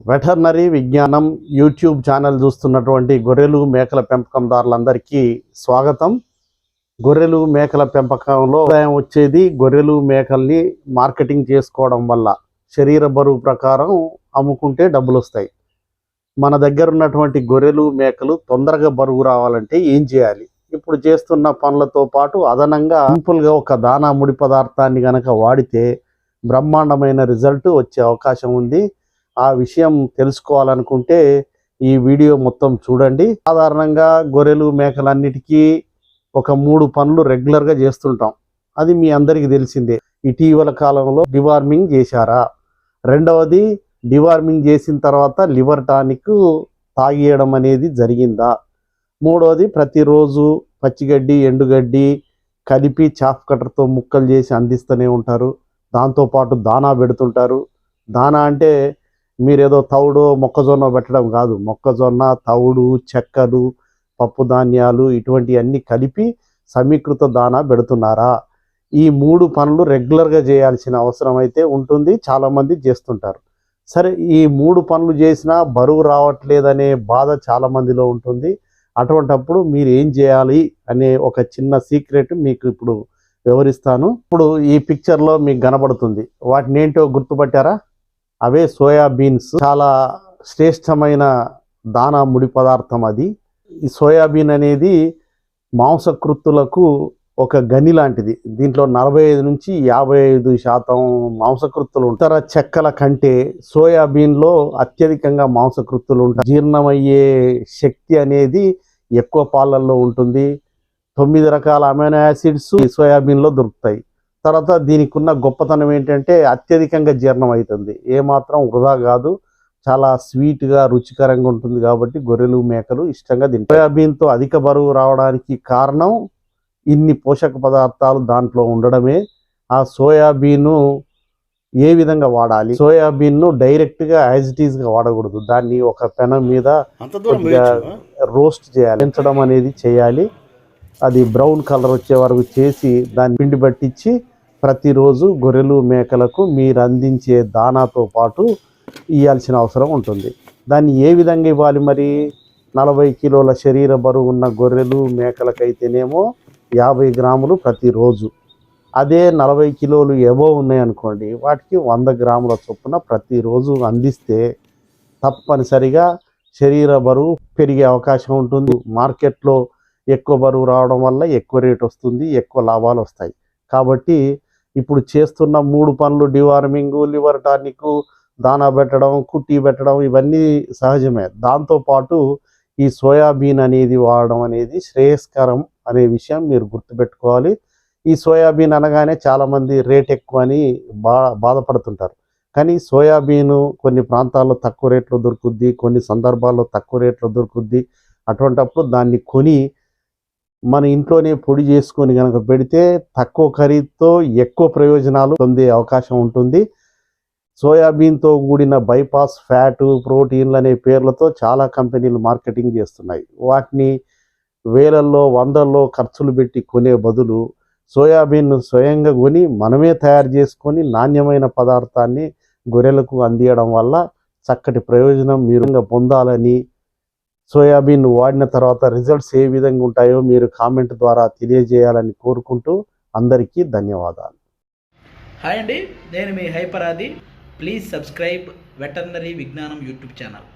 Veterinary విజ్ఞానం YouTube channel చూస్తున్నటువంటి గొర్రెలు మేకల పెంపకందారులందరికీ స్వాగతం. గొర్రెలు మేకల పెంపకంలో ఆదాయం వచ్చేది గొర్రెలు మేకల్ని మార్కెటింగ్ చేసుకోవడం వల్ల శరీర బరువు ప్రకారం అమ్ముకుంటే డబ్బులు వస్తాయి మన దగ్గర ఉన్నటువంటి గొర్రెలు మేకలు తొందరగా బరువు రావాలంటే ఏం చేయాలి? ఇప్పుడు చేస్తున్న పనులతో పాటు అదనంగా సింపుల్గా ఒక దానా ముడి పదార్థాన్ని గనక వాడితే బ్రహ్మాండమైన రిజల్ట్ వచ్చే అవకాశం ఉంది. ఆ విషయం తెలుసుకోవాలనుకుంటే ఈ వీడియో మొత్తం చూడండి. సాధారణంగా గొర్రెలు మేకలన్నిటికీ ఒక మూడు పనులు రెగ్యులర్గా చేస్తుంటాం. అది మీ అందరికీ తెలిసిందే. ఇటీవల కాలంలో డివార్మింగ్ చేశారా? రెండవది డివార్మింగ్ చేసిన తర్వాత లివర్ టానిక్ తాగేయడం అనేది జరిగిందా? మూడవది ప్రతిరోజు పచ్చిగడ్డి ఎండుగడ్డి కలిపి చాఫ్ కట్టర్తో ముక్కలు చేసి అందిస్తూనే ఉంటారు. దాంతోపాటు దానా పెడుతుంటారు. దానా అంటే మీరేదో తవుడు మొక్కజొన్న పెట్టడం కాదు. మొక్కజొన్న తవుడు చెక్కలు పప్పు ధాన్యాలు ఇటువంటివన్నీ కలిపి సమీకృత దానా పెడుతున్నారా? ఈ మూడు పనులు రెగ్యులర్గా చేయాల్సిన అవసరం అయితే ఉంటుంది. చాలామంది చేస్తుంటారు. సరే ఈ మూడు పనులు చేసినా బరువు రావట్లేదనే బాధ చాలామందిలో ఉంటుంది. అటువంటప్పుడు మీరు ఏం చేయాలి అనే ఒక చిన్న సీక్రెట్ మీకు ఇప్పుడు వివరిస్తాను. ఇప్పుడు ఈ పిక్చర్లో మీకు కనబడుతుంది. వాటిని ఏంటో గుర్తుపట్టారా? అవే సోయా బీన్స్. చాలా శ్రేష్టమైన దాన ముడి పదార్థం అది. ఈ సోయాబీన్ అనేది మాంసకృత్తులకు ఒక గని లాంటిది. దీంట్లో నలభై ఐదు నుంచి యాభై ఐదు శాతం మాంసకృత్తులు ఉంటాయి. ఇతర చెక్కల కంటే సోయాబీన్లో అత్యధికంగా మాంసకృత్తులు ఉంటాయి. జీర్ణమయ్యే శక్తి అనేది ఎక్కువ పాలల్లో ఉంటుంది. తొమ్మిది రకాల అమైనో యాసిడ్స్ సోయాబీన్లో దొరుకుతాయి. తర్వాత దీనికి ఉన్న గొప్పతనం ఏంటంటే అత్యధికంగా జీర్ణం అవుతుంది ఏమాత్రం వృధా కాదు. చాలా స్వీట్గా రుచికరంగా ఉంటుంది కాబట్టి గొర్రెలు మేకలు ఇష్టంగా తింటాయి సోయాబీన్తో అధిక బరువు రావడానికి కారణం ఇన్ని పోషక పదార్థాలు దాంట్లో ఉండడమే ఆ సోయాబీను ఏ విధంగా వాడాలి? సోయాబీన్ను డైరెక్ట్గా యాజ్ ఇట్ ఈస్గా వాడకూడదు. దాన్ని ఒక పెనం మీద రోస్ట్ చేయాలి. పెంచడం అనేది చేయాలి. అది బ్రౌన్ కలర్ వచ్చే వరకు చేసి దాన్ని పిండి పట్టించి ప్రతిరోజు గొర్రెలు మేకలకు మీరు అందించే దానాతో పాటు ఇవ్వాల్సిన అవసరం ఉంటుంది. దాన్ని ఏ విధంగా ఇవ్వాలి మరి? నలభై కిలోల శరీర బరువు ఉన్న గొర్రెలు మేకలకైతేనేమో యాభై గ్రాములు ప్రతిరోజు. అదే నలభై కిలోలు ఎబో ఉన్నాయనుకోండి వాటికి వంద గ్రాముల చొప్పున ప్రతిరోజు అందిస్తే తప్పనిసరిగా శరీర బరువు పెరిగే అవకాశం ఉంటుంది. మార్కెట్లో ఎక్కువ బరువు రావడం వల్ల ఎక్కువ రేట్ వస్తుంది ఎక్కువ లాభాలు వస్తాయి. కాబట్టి ఇప్పుడు చేస్తున్న మూడు పనులు డివార్మింగ్ లివర్ టానిక్ దానా పెట్టడం కుట్టి పెట్టడం ఇవన్నీ సహజమే. దాంతోపాటు ఈ సోయాబీన్ అనేది వాడడం అనేది శ్రేయస్కరం అనే విషయం మీరు గుర్తుపెట్టుకోవాలి. ఈ సోయాబీన్ అనగానే చాలామంది రేట్ ఎక్కువ అని బా బాధపడుతుంటారు. కానీ సోయాబీన్ కొన్ని ప్రాంతాల్లో తక్కువ రేట్లో దొరుకుద్ది కొన్ని సందర్భాల్లో తక్కువ రేట్లో దొరుకుద్ది. అటువంటప్పుడు దాన్ని కొని మన ఇంట్లోనే పొడి చేసుకొని కనుక పెడితే తక్కువ ఖరీదుతో ఎక్కువ ప్రయోజనాలు పొందే అవకాశం ఉంటుంది. సోయాబీన్తో కూడిన బైపాస్ ఫ్యాటు ప్రోటీన్లు అనే పేర్లతో చాలా కంపెనీలు మార్కెటింగ్ చేస్తున్నాయి. వాటిని వేలల్లో వందల్లో ఖర్చులు పెట్టి కొనే బదులు సోయాబీన్ను స్వయంగా కొని మనమే తయారు చేసుకొని నాణ్యమైన పదార్థాన్ని గొర్రెలకు అందియడం వల్ల చక్కటి ప్రయోజనం మీరు పొందాలని సోయాబీన్ వాడిన తర్వాత రిజల్ట్స్ ఏ విధంగా ఉంటాయో మీరు కామెంట్ ద్వారా తెలియజేయాలని కోరుకుంటూ అందరికీ ధన్యవాదాలు. హాయ్ అండి నేను మీ హైపరాది. ప్లీజ్ సబ్స్క్రైబ్ వెటర్నరీ విజ్ఞానం యూట్యూబ్ ఛానల్.